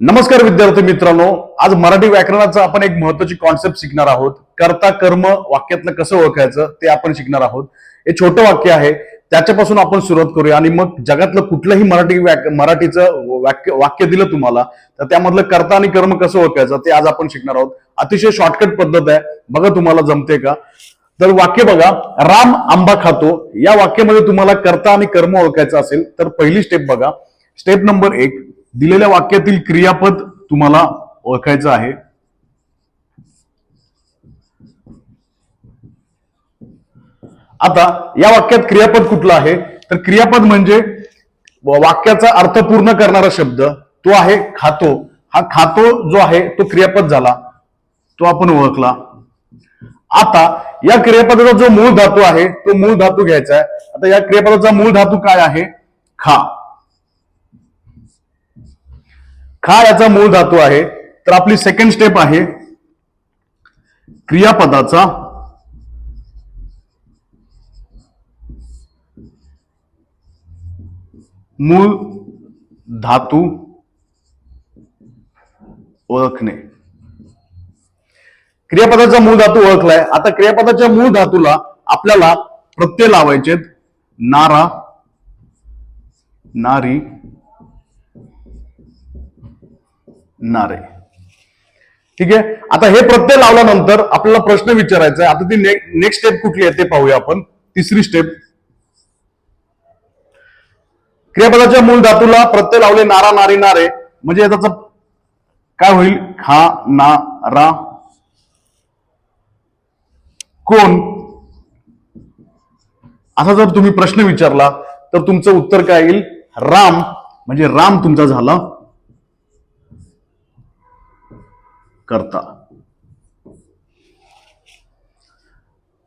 नमस्कार विद्यार्थी मित्रांनो आज मराठी व्याकरणाचं आपण एक महत्वाची कॉन्सेप्ट शिकणार आहोत. कर्ता कर्म वाक्यातलं कसं ओळखायचं ते आपण शिकणार आहोत. हे छोटं वाक्य आहे त्याच्यापासून आपण सुरुवात करूया आणि मग जगातलं कुठलंही मराठी व्याक मराठीचं वाक्य वाक्य दिलं तुम्हाला तर त्यामधलं कर्ता आणि कर्म कसं ओळखायचं ते आज आपण शिकणार आहोत. अतिशय शॉर्टकट पद्धत आहे. बघा तुम्हाला जमते का? तर वाक्य बघा राम आंबा खातो. या वाक्यामध्ये तुम्हाला कर्ता आणि कर्म ओळखायचं असेल तर पहिली स्टेप बघा. स्टेप नंबर एक दिलेल्या वाक्यातील क्रियापद तुम्हाला ओळखायचं आहे. आता या वाक्यात क्रियापद कुठलं आहे? तर क्रियापद म्हणजे वाक्याचा अर्थ पूर्ण करणारा शब्द तो आहे खातो. हा खातो जो आहे तो क्रियापद झाला. तो आपण ओळखला. आता या क्रियापदाचा जो मूळ धातू आहे तो मूळ धातू घ्यायचा आहे. आता या क्रियापदाचा मूळ धातू काय आहे? खा. खा याचा मूळ धातू आहे तर आपली सेकंड स्टेप आहे क्रियापदाचा मूळ धातू ओळखणे. क्रियापदाचा मूळ धातू ओळखलाय. आता क्रियापदाच्या मूळ धातूला आपल्याला प्रत्यय लावायचे नारा नारी नारे. ठीक आहे? आता हे प्रत्यय लावल्यानंतर आपल्याला प्रश्न विचारायचा आहे. आता ती नेक्स्ट स्टेप कुठली आहे ते पाहूया आपण. तिसरी स्टेप क्रियापदाच्या मूळ धातूला प्रत्यय लावले नारा नारी नारे. म्हणजे त्याचा काय होईल? खा ना रा. कोण? असा जर तुम्ही प्रश्न विचारला तर तुमचं उत्तर काय येईल? राम. म्हणजे राम तुमचा झाला. करता.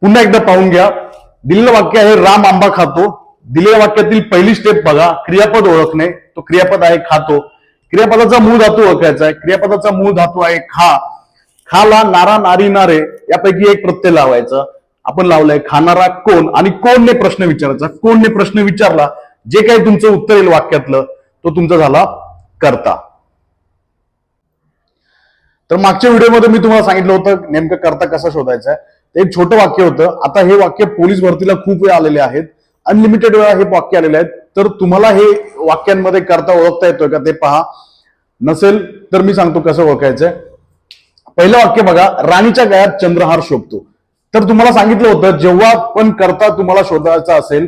पुन्हा एकदा पाहून घ्या. दिलेलं वाक्य आहे राम आंबा खातो. दिलेल्या वाक्यातील पहिली स्टेप बघा. क्रियापद ओळखणे. तो क्रियापद आहे खातो. क्रियापदाचा मूळ धातू ओळखायचा आहे. क्रियापदाचा मूळ धातू आहे खा. खाला नारा नारी नारे यापैकी एक प्रत्यय लावायचा. आपण लावलाय खाणारा कोण? आणि कोणने प्रश्न विचारायचा? कोणने प्रश्न विचारला? जे काही तुमचं उत्तर येईल वाक्यातलं तो तुमचा झाला करता. तर मागच्या व्हिडिओमध्ये मी तुम्हाला सांगितलं होतं नेमकं करता कसा शोधायचा आहे. ते एक छोटं वाक्य होतं. आता हे वाक्य पोलीस भरतीला खूप वेळ आलेले आहेत. अनलिमिटेड वेळा हे वाक्य आलेले आहेत. तर तुम्हाला हे वाक्यांमध्ये करता ओळखता येतोय का ते पहा. नसेल तर मी सांगतो कसं ओळखायचंय. पहिलं वाक्य बघा. राणीच्या गळ्यात चंद्रहार शोभतो. तर तुम्हाला सांगितलं होतं जेव्हा पण करता तुम्हाला शोधायचा असेल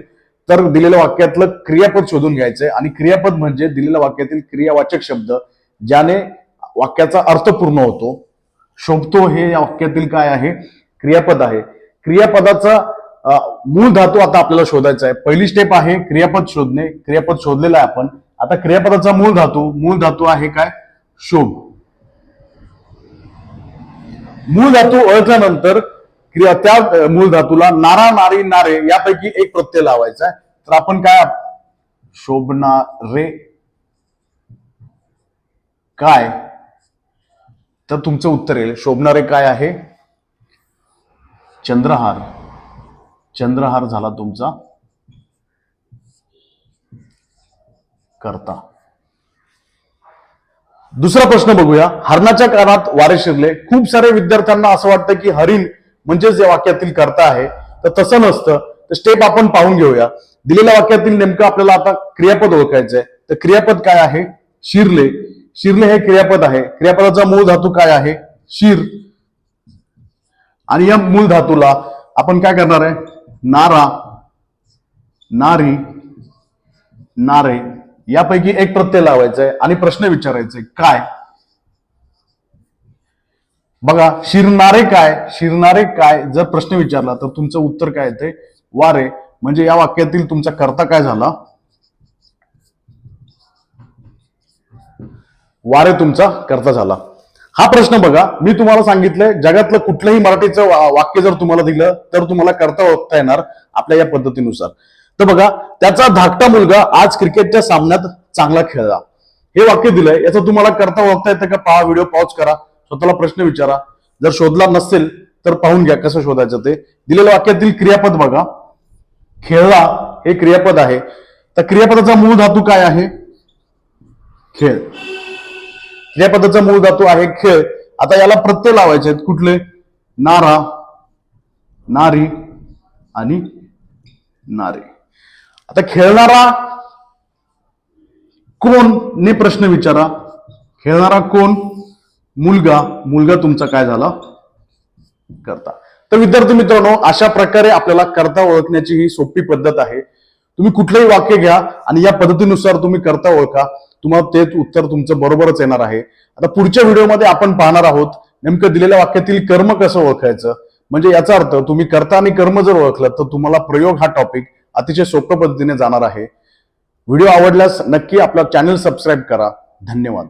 तर दिलेल्या वाक्यातलं क्रियापद शोधून घ्यायचंय. आणि क्रियापद म्हणजे दिलेल्या वाक्यातील क्रियावाचक शब्द ज्याने वाक्याचा अर्थ पूर्ण होतो. शोभतो हे या वाक्यातील काय आहे? क्रियापद आहे. क्रियापदाचा मूळ धातू आता आपल्याला शोधायचा आहे. पहिली स्टेप आहे क्रियापद शोधणे. क्रियापद शोधलेलं आहे आपण. आता क्रियापदाचा मूळ धातू मूळ धातू आहे काय? शोभ. मूळ धातू ओळखल्यानंतर क्रिया त्या मूळ धातूला नारा नारी नारे यापैकी एक प्रत्यय लावायचा आहे. तर आपण काय शोभणारे काय? तर तुमचं उत्तर येईल शोभणारे काय आहे? चंद्रहार. चंद्रहार झाला तुमचा करता. दुसरा प्रश्न बघूया. हरणाच्या कानात वारे शिरले. खूप सारे विद्यार्थ्यांना असं वाटतं की हरिण म्हणजेच या वाक्यातील करता आहे तर तसं नसतं. तर स्टेप आपण पाहून घेऊया. दिलेल्या वाक्यातील नेमकं आपल्याला आता क्रियापद ओळखायचंय. तर क्रियापद काय आहे? शिरले. शिरले हे क्रियापद आहे. क्रियापदाचा मूळ धातू काय आहे? शिर. आणि या मूळ धातूला आपण काय करणार आहे? नारा नारी नारे यापैकी एक प्रत्यय लावायचा आहे आणि प्रश्न विचारायचे काय? बघा शिरणारे काय? शिरणारे काय? जर प्रश्न विचारला तर तुमचं उत्तर काय येते वारे. म्हणजे या वाक्यातील तुमचा कर्ता काय झाला? वारे तुमचा करता झाला. हा प्रश्न बघा. मी तुम्हाला सांगितलंय जगातलं कुठलंही मराठीचं वाक्य जर तुम्हाला दिलं तर तुम्हाला करता ओळखता येणार आपल्या या पद्धतीनुसार. तर बघा त्याचा धाकटा मुलगा आज क्रिकेटच्या सामन्यात चांगला खेळला. हे वाक्य दिलंय. याचं तुम्हाला करता ओळखता येतं का? पहा व्हिडिओ पॉज करा. स्वतःला प्रश्न विचारा. जर शोधला नसेल तर पाहून घ्या कसं शोधायचं ते. दिलेल्या वाक्यातील क्रियापद बघा. खेळला हे क्रियापद आहे. तर क्रियापदाचा मूळ धातू काय आहे? खेळ. क्रियापदाचा मूळ धातू आहे खेळ आता याला प्रत्यय लावायचे आहेत. कुठले? नारा नारी आणि नारे. आता खेळणारा कोण? ने प्रश्न विचारा. खेळणारा कोण? मुलगा. मुलगा तुमचा काय झाला? करता. तर विद्यार्थी मित्रांनो अशा प्रकारे आपल्याला करता ओळखण्याची ही सोपी पद्धत आहे. तुम्ही कुठलंही वाक्य घ्या आणि या पद्धतीनुसार तुम्ही करता ओळखा. तुम्हाला तेच उत्तर तुमचं बरोबरच येणार आहे. आता पुढच्या व्हिडिओमध्ये आपण पाहणार आहोत नेमकं दिलेल्या वाक्यातील कर्म कसं ओळखायचं? म्हणजे याचा अर्थ तुम्ही कर्ता आणि कर्म जर ओळखलं तर तुम्हाला प्रयोग हा टॉपिक अतिशय सोप्या पद्धतीने जाणार आहे. व्हिडिओ आवडल्यास नक्की आपला चॅनल सबस्क्राईब करा. धन्यवाद.